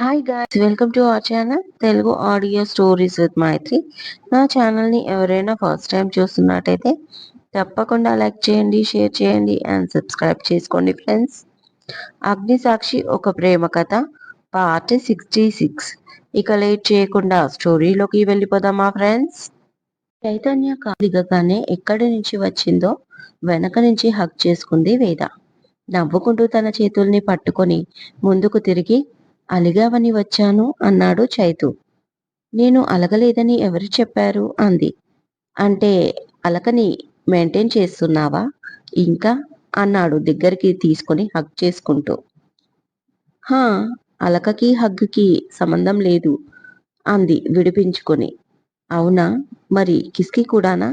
Hi guys welcome to our channel Telugu audio stories with Maitri నా ఛానల్ని ఎవరైనా first time చూస్తున్నట్టయితే తప్పకుండా లైక్ చేయండి షేర్ చేయండి అండ్ సబ్స్క్రైబ్ చేసుకోండి ఫ్రెండ్స్ అగ్ని సాక్షి ఒక ప్రేమ కథ పార్ట్ సిక్స్టీ సిక్స్ ఇక లేట్ చేయకుండా స్టోరీలోకి వెళ్ళిపోదామా ఫ్రెండ్స్ చైతన్య దిగగానే ఎక్కడి నుంచి వచ్చిందో వెనక నుంచి హక్ చేసుకుంది వేద. నవ్వుకుంటూ తన చేతుల్ని పట్టుకొని ముందుకు తిరిగి అలిగావని వచ్చాను అన్నాడు చైతు. నేను అలగలేదని ఎవరు చెప్పారు? అంది. అంటే అలకని మెయింటైన్ చేస్తున్నావా? ఇంకా? అన్నాడు దగ్గరికి తీసుకొని హగ్ చేసుకుంటూ. హా అలకకి హగ్గుకి సంబంధం లేదు అంది విడిపించుకొని. అవునా? మరి కిస్కి కూడానా?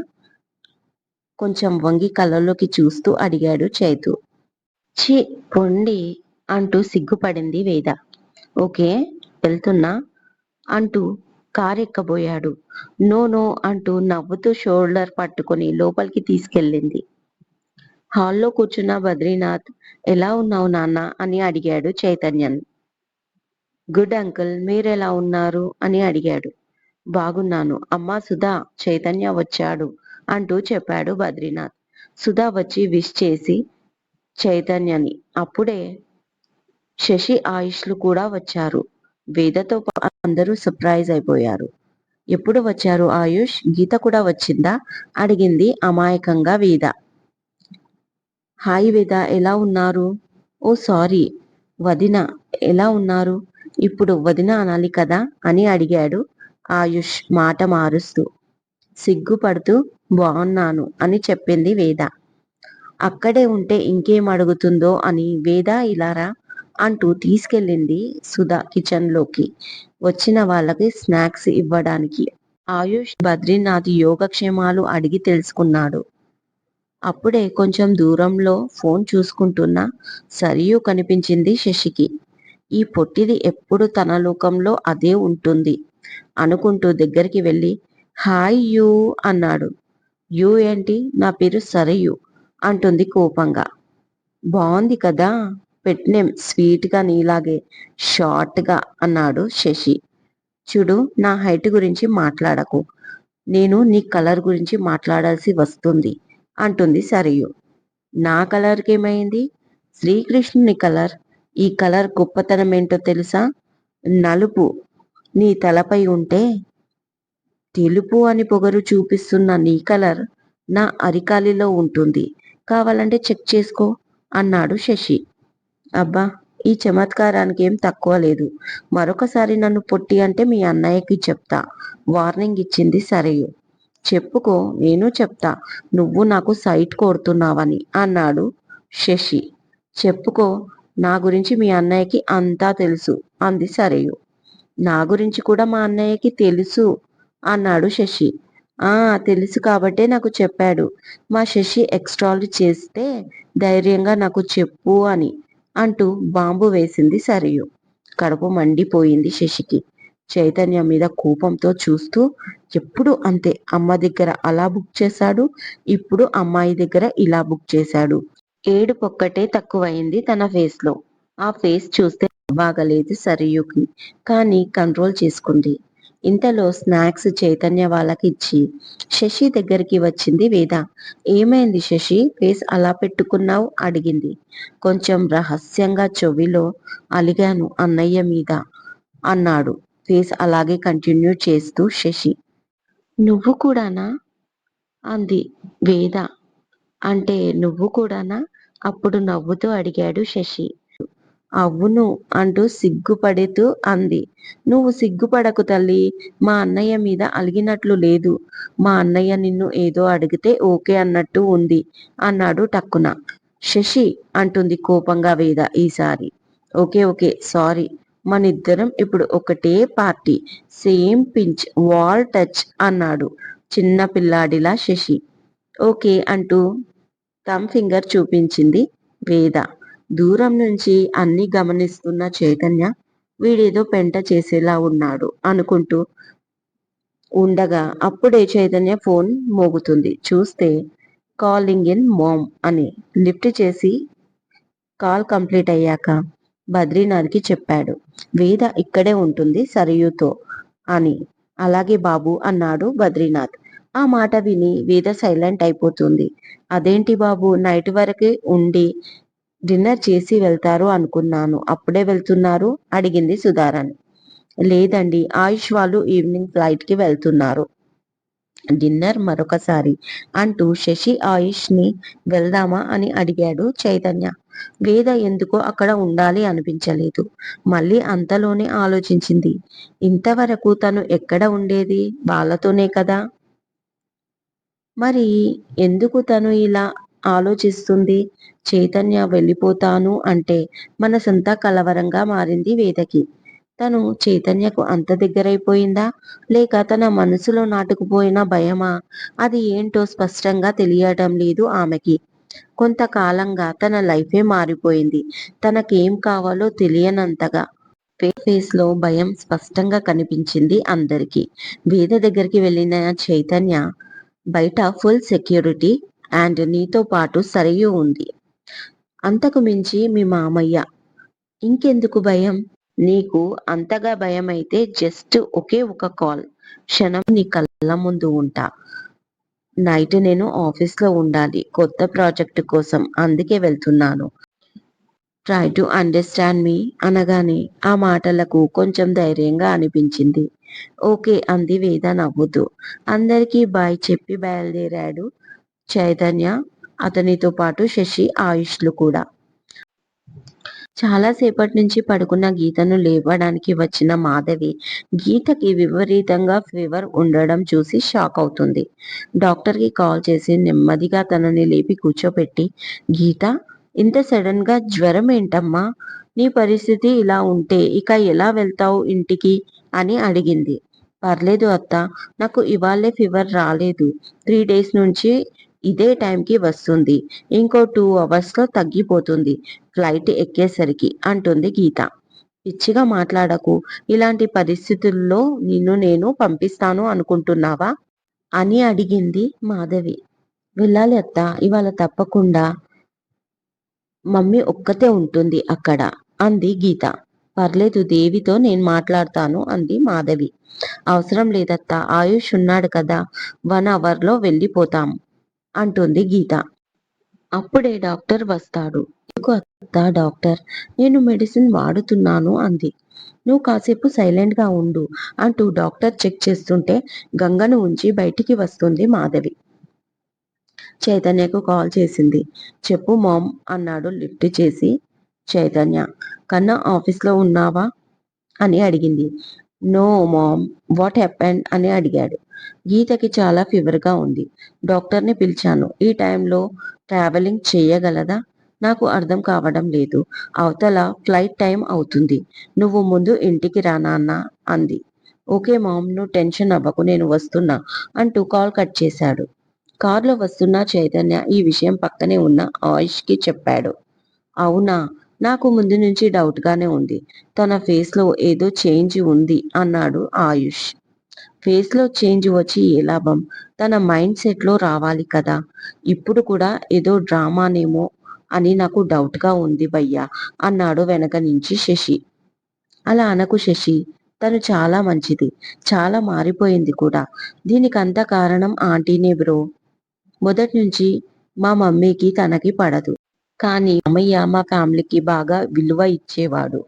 కొంచెం వంగి కళ్ళలోకి చూస్తూ అడిగాడు చైతు. చి పొండి అంటూ సిగ్గుపడింది వేద. ఓకే వెళ్తున్నా అంటూ కారెక్కబోయాడు. నో నో అంటూ నవ్వుతూ షోల్డర్ పట్టుకొని లోపలికి తీసుకెళ్ళింది. హాల్లో కూర్చున్న బద్రీనాథ్ ఎలా ఉన్నావు నాన్న? అని అడిగాడు చైతన్యన్. గుడ్ అంకుల్ మీరెలా ఉన్నారు? అని అడిగాడు. బాగున్నాను. అమ్మా సుధా చైతన్య వచ్చాడు అంటూ చెప్పాడు బద్రీనాథ్. సుధా వచ్చి విష్ చేసి చైతన్యని అప్పుడే శశి ఆయుష్లు కూడా వచ్చారు. వేదతో అందరూ సర్ప్రైజ్ అయిపోయారు. ఎప్పుడు వచ్చారు ఆయుష్? గీత కూడా వచ్చిందా? అడిగింది అమాయకంగా వేద. హాయ్ వేద ఎలా ఉన్నారు? ఓ సారీ వదిన ఎలా ఉన్నారు? ఇప్పుడు వదిన అనాలి కదా? అని అడిగాడు ఆయుష్ మాట మారుస్తూ. సిగ్గుపడుతూ బాగున్నాను అని చెప్పింది వేద. అక్కడే ఉంటే ఇంకేం అడుగుతుందో అని వేద ఇలారా అంటూ తీసుకెళ్ళింది సుధా కిచెన్లోకి. వచ్చిన వాళ్ళకి స్నాక్స్ ఇవ్వడానికి ఆయుష్ బద్రీనాథ్ యోగక్షేమాలు అడిగి తెలుసుకున్నాడు. అప్పుడే కొంచెం దూరంలో ఫోన్ చూసుకుంటున్న సరియు కనిపించింది శశికి. ఈ పొట్టిది ఎప్పుడు తన లోకంలో అదే ఉంటుంది అనుకుంటూ దగ్గరికి వెళ్ళి హాయ్ యూ అన్నాడు. యూ ఏంటి? నా పేరు సరయు అంటుంది కోపంగా. బాగుంది కదా పెట్టినేం. స్వీట్గా నీలాగే షార్ట్గా అన్నాడు శశి. చూడు నా హైట్ గురించి మాట్లాడకు. నేను నీ కలర్ గురించి మాట్లాడాల్సి వస్తుంది అంటుంది సరియు. నా కలర్కి ఏమైంది శ్రీకృష్ణుని కలర్. ఈ కలర్ గొప్పతనం ఏంటో తెలుసా? నలుపు. నీ తలపై ఉంటే తెలుపు అని పొగరు చూపిస్తున్న నీ కలర్ నా అరికాలిలో ఉంటుంది. కావాలంటే చెక్ చేసుకో అన్నాడు శశి. అబ్బా ఈ చమత్కారానికి ఏం తక్కువ లేదు. మరొకసారి నన్ను పొట్టి అంటే మీ అన్నయ్యకి చెప్తా. వార్నింగ్ ఇచ్చింది సరేయు. చెప్పుకో నేను చెప్తా. నువ్వు నాకు సైట్ కోరుతున్నావని అన్నాడు శశి. చెప్పుకో నా గురించి మీ అన్నయ్యకి అంతా తెలుసు అంది సరేయు. నా గురించి కూడా మా అన్నయ్యకి తెలుసు అన్నాడు శశి. ఆ తెలుసు కాబట్టే నాకు చెప్పాడు. మా శశి ఎక్స్ట్రాలు చేస్తే ధైర్యంగా నాకు చెప్పు అని. అంటూ బాంబు వేసింది సరియు. కడుపు మండిపోయింది శశికి. చైతన్య మీద కోపంతో చూస్తూ ఎప్పుడు అంతే అమ్మ దగ్గర అలా బుక్ చేశాడు? ఇప్పుడు అమ్మాయి దగ్గర ఇలా బుక్ చేశాడు. ఏడు పొక్కటే తక్కువైంది తన ఫేస్లో ఆ ఫేస్ చూస్తే బాగలేదు సరియుకి. కానీ కంట్రోల్ చేసుకుంది. ఇంతలో స్నాక్స్ చైతన్య వాళ్ళకి ఇచ్చి శశి దగ్గరికి వచ్చింది వేద. ఏమైంది శశి? ఫేస్ అలా పెట్టుకున్నావు? అడిగింది. కొంచెం రహస్యంగా చెవిలో అలిగాను అన్నయ్య మీద అన్నాడు. ఫేస్ అలాగే కంటిన్యూ చేస్తూ శశి. నువ్వు కూడానా? అంది వేద. అంటే నువ్వు కూడానా? అప్పుడు నవ్వుతూ అడిగాడు శశి. అవును అంటూ సిగ్గుపడుతూ అంది. నువ్వు సిగ్గుపడకు తల్లి మా అన్నయ్య మీద అలిగినట్లు లేదు. మా అన్నయ్య నిన్ను ఏదో అడిగితే ఓకే అన్నట్టు ఉంది అన్నాడు టక్కున. శశి అంటుంది కోపంగా వేద ఈసారి. Okay okay sorry. మనిద్దరం ఇప్పుడు ఒకటే party. Same pinch wall touch అన్నాడు చిన్న పిల్లాడిలా శశి. ఓకే అంటూ థమ్ ఫింగర్ చూపించింది వేద. దూరం నుంచి అన్ని గమనిస్తున్న చైతన్య వీడేదో పెంట చేసేలా ఉన్నాడు అనుకుంటూ ఉండగా అప్పుడే చైతన్య ఫోన్ మోగుతుంది. చూస్తే కాలింగ్ ఇన్ మోమ్ అని లిఫ్ట్ చేసి కాల్ కంప్లీట్ అయ్యాక బద్రీనాథ్కి చెప్పాడు. వేద ఇక్కడే ఉంటుంది సరయుతో అని. అలాగే బాబు అన్నాడు బద్రీనాథ్. ఆ మాట విని వేద సైలెంట్ అయిపోతుంది. అదేంటి బాబు నైట్ వరకు ఉండి డిన్నర్ చేసి వెళ్తారు అనుకున్నాను. అప్పుడే వెళ్తున్నారు? అడిగింది సుధారాణి. లేదండి ఆయుష్ వాళ్ళు ఈవినింగ్ ఫ్లైట్కి వెళ్తున్నారు. డిన్నర్ మరొకసారి అంటూ శశి ఆయుష్ని వెళ్దామా అని అడిగాడు చైతన్య. వేద ఎందుకో అక్కడ ఉండాలి అనిపించలేదు. మళ్ళీ అంతలోనే ఆలోచించింది. ఇంతవరకు తను ఎక్కడ ఉండేది? వాళ్ళతోనే కదా. మరి ఎందుకు తను ఇలా ఆలోచిస్తుంది. చైతన్య వెళ్ళిపోతాను అంటే మనసంతా కలవరంగా మారింది వేదకి. తను చైతన్యకు అంత దగ్గరైపోయిందా? లేక తన మనసులో నాటుకుపోయిన భయమా? అది ఏంటో స్పష్టంగా తెలియటం లేదు ఆమెకి. కొంతకాలంగా తన లైఫే మారిపోయింది. తనకేం కావాలో తెలియనంతగా ఫేస్లో భయం స్పష్టంగా కనిపించింది అందరికీ. వేద దగ్గరికి వెళ్ళిన చైతన్య బయట ఫుల్ సెక్యూరిటీ అండ్ నీతో పాటు సరియు ఉంది. అంతకు మించి మీ మామయ్య. ఇంకెందుకు భయం? నీకు అంతగా భయం అయితే జస్ట్ ఒకే ఒక కాల్. క్షణం నీ కళ్ళ ముందు ఉంటా. నైట్ నేను ఆఫీస్లో ఉండాలి. కొత్త ప్రాజెక్ట్ కోసం అందుకే వెళ్తున్నాను. ట్రై టు అండర్స్టాండ్ మీ అనగానే ఆ మాటలకు కొంచెం ధైర్యంగా అనిపించింది. ఓకే అంది వేద నవ్వుతూ. అందరికీ బాయ్ చెప్పి బయలుదేరాడు చైతన్య అతనితో పాటు శశి ఆయుష్లు కూడా. చాలాసేపటి నుంచి పడుకున్న గీతను లేవడానికి వచ్చిన మాధవి గీతకి విపరీతంగా ఫీవర్ ఉండడం చూసి షాక్ అవుతుంది. డాక్టర్కి కాల్ చేసి నెమ్మదిగా తనని లేపి కూర్చోపెట్టి గీత ఇంత సడన్గా జ్వరం ఏంటమ్మా? నీ పరిస్థితి ఇలా ఉంటే ఇక ఎలా వెళ్తావు ఇంటికి? అని అడిగింది. పర్లేదు అత్త నాకు ఇవాళే ఫీవర్ రాలేదు. త్రీ డేస్ నుంచి ఇదే టైంకి వస్తుంది. ఇంకో టూ అవర్స్లో తగ్గిపోతుంది. ఫ్లైట్ ఎక్కేసరికి అంటుంది గీత. పిచ్చిగా మాట్లాడకు. ఇలాంటి పరిస్థితుల్లో నిన్ను నేను పంపిస్తాను అనుకుంటున్నావా? అని అడిగింది మాధవి. వెళ్ళాలి అత్త. ఇవాళ తప్పకుండా మమ్మీ ఒక్కతే ఉంటుంది అక్కడ అంది గీత. పర్లేదు దేవితో నేను మాట్లాడతాను అంది మాధవి. అవసరం లేదత్తా. ఆయుష్ ఉన్నాడు కదా. వన్ అవర్లో వెళ్ళిపోతాం. అంటుంది గీత. అప్పుడే డాక్టర్ వస్తాడు. ఎందుకు అత్త డాక్టర్? నేను మెడిసిన్ వాడుతున్నాను అంది. నువ్వు కాసేపు సైలెంట్గా ఉండు అంటూ డాక్టర్ చెక్ చేస్తుంటే గంగను ఉంచి బయటికి వస్తుంది మాధవి. చైతన్యకు కాల్ చేసింది. చెప్పు మామ్ అన్నాడు లిఫ్ట్ చేసి. చైతన్య కన్నా ఆఫీస్లో ఉన్నావా? అని అడిగింది. నో మామ్ వాట్ హ్యాపెండ్ అని అడిగాడు. గీతకి చాలా ఫీవర్గా ఉంది. డాక్టర్ని పిలిచాను. ఈ టైంలో ట్రావెలింగ్ చేయగలదా? నాకు అర్థం కావడం లేదు. అవతల ఫ్లైట్ టైం అవుతుంది. నువ్వు ముందు ఇంటికి రా నాన్న అంది. ఓకే మామ్ నువ్వు టెన్షన్ అవ్వకు నేను వస్తున్నా అంటూ కాల్ కట్ చేశాడు. కారులో వస్తున్న చైతన్య ఈ విషయం పక్కనే ఉన్న ఆయుష్కి చెప్పాడు. అవునా? నాకు ముందు నుంచి డౌట్గానే ఉంది. తన ఫేస్లో ఏదో చేంజ్ ఉంది అన్నాడు ఆయుష్. ఫేస్లో చేంజ్ వచ్చి ఏ లాభం? తన మైండ్ సెట్లో రావాలి కదా. ఇప్పుడు కూడా ఏదో డ్రామానేమో అని నాకు డౌట్గా ఉంది భయ్యా అన్నాడు వెనక నుంచి శశి. అలా అనకు శశి తను చాలా మంచిది చాలా మారిపోయింది కూడా. దీనికంత కారణం ఆంటీనే బ్రో. మొదటి నుంచి మా మమ్మీకి తనకి పడదు. కానీ అమ్మయ్య మా ఫ్యామిలీకి బాగా విలువ ఇచ్చేవాడు.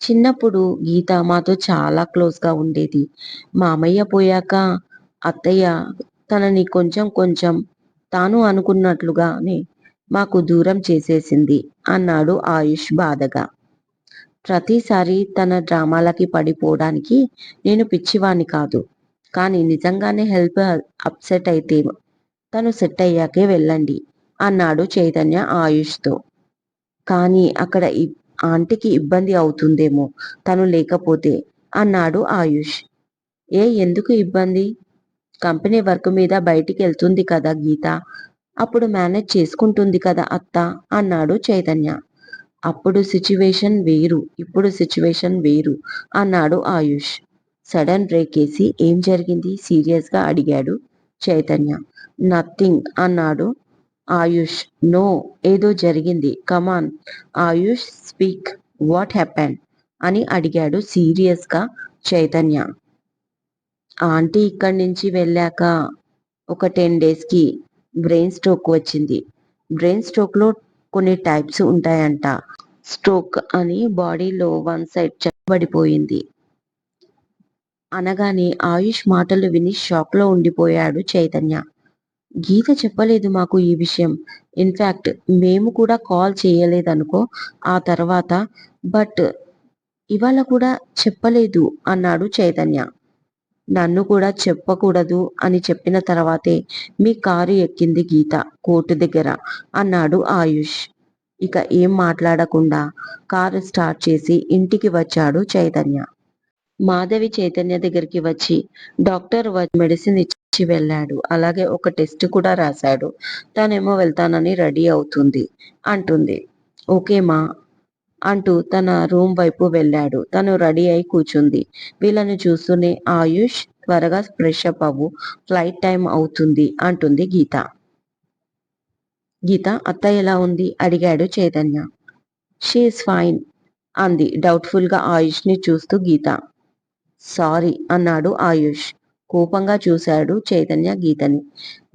చిన్నప్పుడు గీత మాతో చాలా క్లోజ్గా ఉండేది. మా అమ్మయ్య పోయాక అత్తయ్య తనని కొంచెం కొంచెం తాను అనుకున్నట్లుగానే మాకు దూరం చేసేసింది అన్నాడు ఆయుష్ బాధగా. ప్రతిసారి తన డ్రామాలకి పడిపోవడానికి నేను పిచ్చివాణ్ణి కాదు. కానీ నిజంగానే హెల్త్ అప్సెట్ అయితే తను సెట్ అయ్యాకే వెళ్ళండి. అన్నాడు చైతన్య ఆయుష్తో. కానీ అక్కడ ఆంటీకి ఇబ్బంది అవుతుందేమో తను లేకపోతే అన్నాడు ఆయుష్. ఏ ఎందుకు ఇబ్బంది? కంపెనీ వర్క్ మీద బయటికి వెళ్తుంది కదా గీత? అప్పుడు మేనేజ్ చేసుకుంటుంది కదా అత్త? అన్నాడు చైతన్య. అప్పుడు సిచ్యువేషన్ వేరు ఇప్పుడు సిచ్యువేషన్ వేరు అన్నాడు ఆయుష్. సడన్ బ్రేక్ వేసి ఏం జరిగింది? సీరియస్గా అడిగాడు చైతన్య. నథింగ్ అన్నాడు ఆయుష్ నో ఏదో జరిగింది. Come on Ayush speak what happen అని అడిగాడు సీరియస్గా చైతన్య. ఆంటీ ఇక్కడి నుంచి వెళ్ళాక ఒక టెన్ డేస్కి బ్రెయిన్ స్ట్రోక్ వచ్చింది. బ్రెయిన్ స్ట్రోక్లో కొన్ని టైప్స్ ఉంటాయంట. స్ట్రోక్ అని బాడీలో వన్ సైడ్ చెక్కబడిపోయింది. అనగానే ఆయుష్ మాటలు విని షాక్లో ఉండిపోయాడు చైతన్య. గీత చెప్పలేదు మాకు ఈ విషయం. ఇన్ఫాక్ట్ మేము కూడా కాల్ చేయలేదనుకో ఆ తర్వాత బట్ ఇవాళ కూడా చెప్పలేదు అన్నాడు చైతన్య. నన్ను కూడా చెప్పకూడదు అని చెప్పిన తర్వాతే మీ కారు ఎక్కింది గీత కోర్టు దగ్గర అన్నాడు ఆయుష్. ఇక ఏం మాట్లాడకుండా కారు స్టార్ట్ చేసి ఇంటికి వచ్చాడు చైతన్య. మాధవి చైతన్య దగ్గరికి వచ్చి డాక్టర్ మెడిసిన్ ఇచ్చి వెళ్ళాడు. అలాగే ఒక టెస్ట్ కూడా రాశాడు. తనేమో వెళ్తానని రెడీ అవుతుంది అంటుంది. ఓకే మా అంటూ తన రూమ్ వైపు వెళ్ళాడు. తను రెడీ అయి కూర్చుంది వీళ్ళని చూస్తూనే ఆయుష్ త్వరగా ఫ్రెష్ అప్ అవ్వు. ఫ్లైట్ టైం అవుతుంది అంటుంది గీత. గీత అత్త ఎలా ఉంది? అడిగాడు చైతన్య. షీఈస్ ఫైన్ అంది. డౌట్ఫుల్గా ఆయుష్ని చూస్తూ గీత. సారీ అన్నాడు ఆయుష్. కోపంగా చూశాడు చైతన్య గీతని.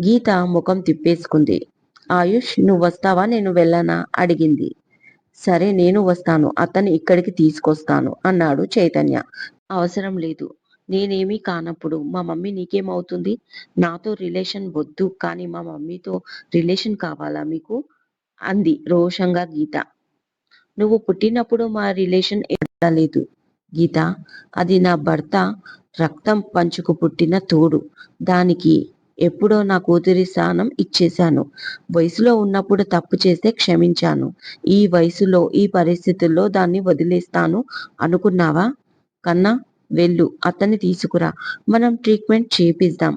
గీత ముఖం తిప్పేసుకుంది. ఆయుష్ నువ్వు వస్తావా? నేను వెళ్ళనా? అడిగింది. సరే నేను వస్తాను. అతన్ని ఇక్కడికి తీసుకొస్తాను అన్నాడు చైతన్య. అవసరం లేదు. నేనేమీ కానప్పుడు మా మమ్మీ నీకేమవుతుంది? నాతో రిలేషన్ వద్దు. కానీ మా మమ్మీతో రిలేషన్ కావాలా మీకు? అంది రోషంగా గీత. నువ్వు పుట్టినప్పుడు మా రిలేషన్ లేదు. గీత అది నా భర్త రక్తం పంచుకు పుట్టిన తోడు. దానికి ఎప్పుడో నా కూతురి స్థానం ఇచ్చేశాను. వయసులో ఉన్నప్పుడు తప్పు చేస్తే క్షమించాను. ఈ వయసులో ఈ పరిస్థితుల్లో దాన్ని వదిలేస్తాను అనుకున్నావా? కన్నా వెళ్ళు అతన్ని తీసుకురా. మనం ట్రీట్మెంట్ చేపిద్దాం.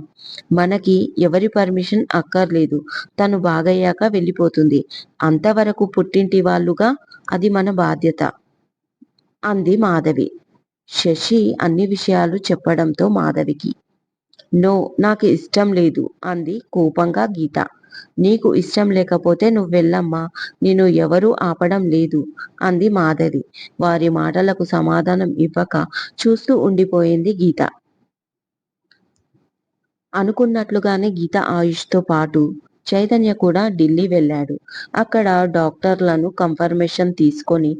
మనకి ఎవరి పర్మిషన్ అక్కర్లేదు. తను బాగయ్యాక వెళ్ళిపోతుంది. అంతవరకు పుట్టింటి వాళ్ళుగా అది మన బాధ్యత. అంది మాధవి. శశి అన్ని విషయాలు చెప్పడంతో మాధవికి నో నాకు ఇష్టం లేదు అంది కోపంగా గీత. నీకు ఇష్టం లేకపోతే నువ్వు వెళ్ళమ్మా నేను ఎవరూ ఆపడం లేదు అంది మాధవి. వారి మాటలకు సమాధానం ఇవ్వక చూస్తూ ఉండిపోయింది గీత. అనుకున్నట్లుగానే గీత ఆయుష్తో పాటు చైతన్య కూడా ఢిల్లీ వెళ్ళాడు. అక్కడ డాక్టర్లను కన్ఫర్మేషన్ తీసుకొని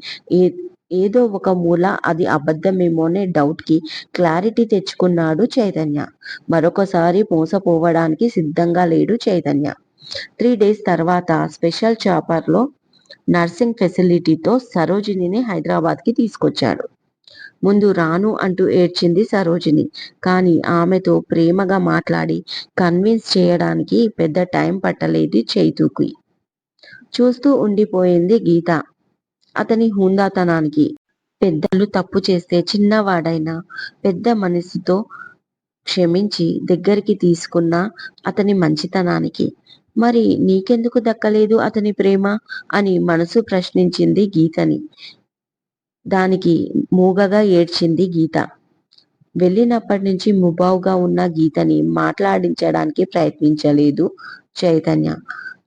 ఏదో ఒక మూల అది అబద్ధమేమోనే డౌట్కి క్లారిటీ తెచ్చుకున్నాడు చైతన్య. మరొకసారి మోసపోవడానికి సిద్ధంగా లేడు చైతన్య. త్రీ డేస్ తర్వాత స్పెషల్ చాపర్లో నర్సింగ్ ఫెసిలిటీతో సరోజినిని హైదరాబాద్కి తీసుకొచ్చాడు. ముందు రాను అంటూ ఏడ్చింది సరోజిని. కానీ ఆమెతో ప్రేమగా మాట్లాడి కన్విన్స్ చేయడానికి పెద్ద టైం పట్టలేదు చైతుకి. చూస్తూ ఉండిపోయింది గీత. అతని హుందాతనానికి పెద్దలు తప్పు చేస్తే చిన్నవాడైనా పెద్ద మనసుతో క్షమించి దగ్గరికి తీసుకున్న అతని మంచితనానికి. మరి నీకెందుకు దక్కలేదు అతని ప్రేమ? అని మనసు ప్రశ్నించింది గీతని. దానికి మూగగా ఏడ్చింది గీత. వెళ్ళినప్పటి నుంచి ముబావుగా ఉన్న గీతని మాట్లాడించడానికి ప్రయత్నించలేదు చైతన్య.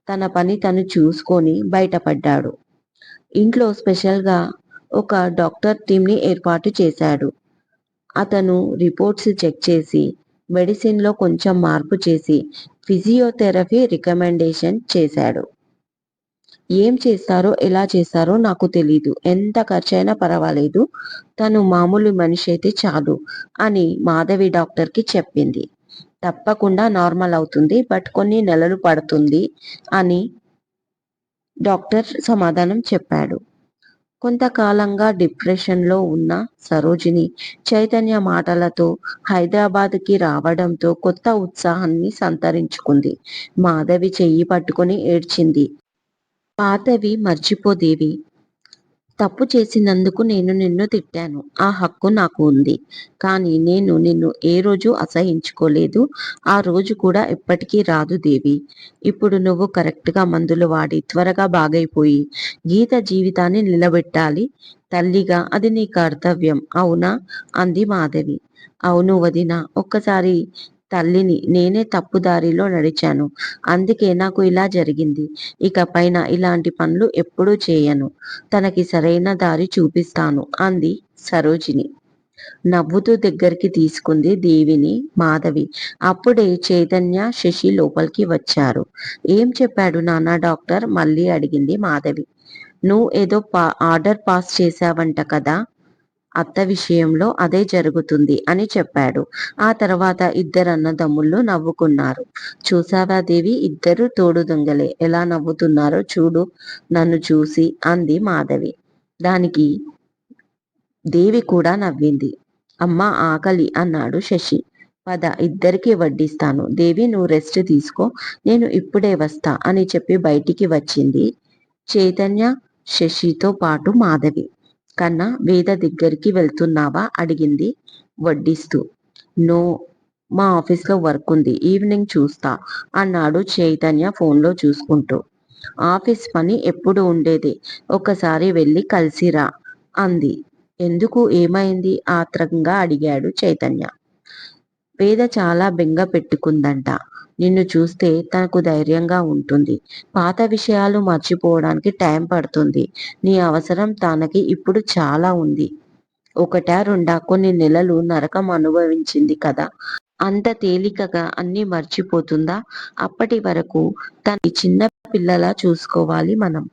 తన పని తను చూసుకొని బయటపడ్డాడు. ఇంట్లో స్పెషల్గా ఒక డాక్టర్ టీంని ఏర్పాటు చేశాడు. అతను రిపోర్ట్స్ చెక్ చేసి మెడిసిన్లో కొంచెం మార్పు చేసి ఫిజియోథెరపీ రికమెండేషన్ చేశాడు. ఏం చేస్తారో ఎలా చేస్తారో నాకు తెలీదు. ఎంత ఖర్చైనా పర్వాలేదు. తను మామూలు మనిషి అయితే చాలు అని మాధవి డాక్టర్కి చెప్పింది. తప్పకుండా నార్మల్ అవుతుంది బట్ కొన్ని నెలలు పడుతుంది అని డాక్టర్ సమాధానం చెప్పాడు. కొంతకాలంగా డిప్రెషన్లో ఉన్న సరోజిని చైతన్య మాటలతో హైదరాబాద్కి రావడంతో కొత్త ఉత్సాహాన్ని సంతరించుకుంది. మాధవి చెయ్యి పట్టుకుని ఏడ్చింది. పాతవి మర్చిపోదేవి. తప్పు చేసినందుకు నేను నిన్ను తిట్టాను. ఆ హక్కు నాకు ఉంది. కానీ నేను నిన్ను ఏ రోజు అసహించుకోలేదు. ఆ రోజు కూడా ఎప్పటికీ రాదు దేవి. ఇప్పుడు నువ్వు కరెక్ట్గా మందులు వాడి త్వరగా బాగైపోయి గీత జీవితాన్ని నిలబెట్టాలి. తల్లిగా అది నీ కర్తవ్యం. అవునా? అంది మాధవి. అవును వదిన. ఒక్కసారి తల్లిని నేనే తప్పుదారిలో నడిచాను. అందుకే నాకు ఇలా జరిగింది. ఇక పైన ఇలాంటి పనులు ఎప్పుడూ చేయను. తనకి సరైన దారి చూపిస్తాను అంది సరోజిని. నవ్వుతూ దగ్గరికి తీసుకుంది దేవిని మాధవి. అప్పుడే చైతన్య శశి లోపలికి వచ్చారు. ఏం చెప్పాడు నాన్న డాక్టర్? మళ్ళీ అడిగింది మాధవి. నువ్వు ఏదో పా ఆర్డర్ పాస్ చేశావంట కదా? అత్త విషయంలో అదే జరుగుతుంది అని చెప్పాడు. ఆ తర్వాత ఇద్దరు అన్నదమ్ముళ్ళు నవ్వుకున్నారు. చూసావా దేవి? ఇద్దరు తోడు దొంగలే. ఎలా నవ్వుతున్నారో చూడు. నన్ను చూసి అంది మాధవి. దానికి దేవి కూడా నవ్వింది. అమ్మ ఆకలి అన్నాడు శశి. పద ఇద్దరికి వడ్డిస్తాను. దేవి నువ్వు రెస్ట్ తీసుకో. నేను ఇప్పుడే వస్తా అని చెప్పి బయటికి వచ్చింది చైతన్య శశితో పాటు మాధవి. కన్నా వేద దగ్గరికి వెళ్తున్నావా? అడిగింది వడ్డిస్తూ. నో మా ఆఫీస్లో వర్క్ ఉంది ఈవినింగ్ చూస్తా అన్నాడు చైతన్య ఫోన్లో చూసుకుంటూ. ఆఫీస్ పని ఎప్పుడు ఉండేది? ఒకసారి వెళ్ళి కలిసిరా అంది. ఎందుకు ఏమైంది? ఆత్రంగా అడిగాడు చైతన్య. వేద చాలా బెంగ పెట్టుకుందంట. నిన్ను చూస్తే తనకు ధైర్యంగా ఉంటుంది. పాత విషయాలు మర్చిపోవడానికి టైం పడుతుంది. నీ అవసరం తనకి ఇప్పుడు చాలా ఉంది. ఒకటా రెండా కొన్ని నెలలు నరకం అనుభవించింది కదా. అంత తేలికగా అన్ని మర్చిపోతుందా? అప్పటి వరకు తన చిన్న పిల్లలా చూసుకోవాలి మనం.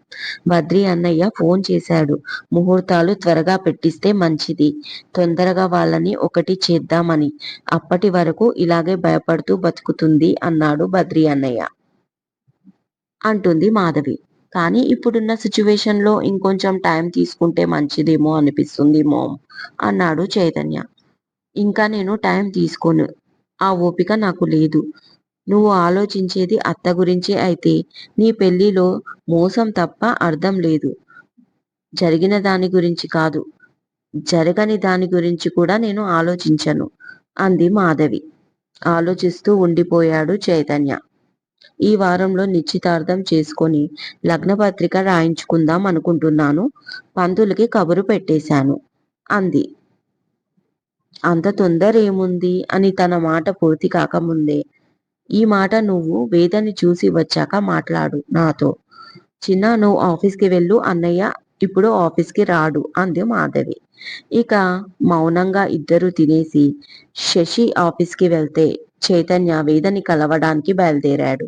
బద్రి అన్నయ్య ఫోన్ చేశాడు. ముహూర్తాలు త్వరగా పెట్టిస్తే మంచిది. తొందరగా వాళ్ళని ఒకటి చేద్దామని. అప్పటి వరకు ఇలాగే భయపడుతూ బతుకుతుంది అన్నాడు బద్రి అన్నయ్య. అంటుంది మాధవి. కానీ ఇప్పుడున్న సిచ్యువేషన్లో ఇంకొంచెం టైం తీసుకుంటే మంచిదేమో అనిపిస్తుంది మోమ్ అన్నాడు చైతన్య. ఇంకా నేను టైం తీసుకోను ఆ ఓపిక నాకు లేదు. నువ్వు ఆలోచించేది అత్త గురించి అయితే నీ పెళ్ళిలో మోసం తప్ప అర్థం లేదు. జరిగిన దాని గురించి కాదు. జరగని దాని గురించి కూడా నేను ఆలోచించను అంది మాధవి. ఆలోచిస్తూ ఉండిపోయాడు చైతన్య. ఈ వారంలో నిశ్చితార్థం చేసుకొని లగ్నపత్రిక రాయించుకుందాం అనుకుంటున్నాను. పంతులకి కబురు పెట్టేశాను అంది. అంత తొందర ఏముంది అని తన మాట పూర్తి కాకముందే. ఈ మాట నువ్వు వేదని చూసి వచ్చాక మాట్లాడు నాతో. చిన్న నువ్వు ఆఫీస్కి వెళ్ళు అన్నయ్య. ఇప్పుడు ఆఫీస్కి రాడు అంది మాధవి. ఇక మౌనంగా ఇద్దరు తినేసి శశి ఆఫీస్కి వెళ్తే చైతన్య వేదని కలవడానికి బయలుదేరాడు.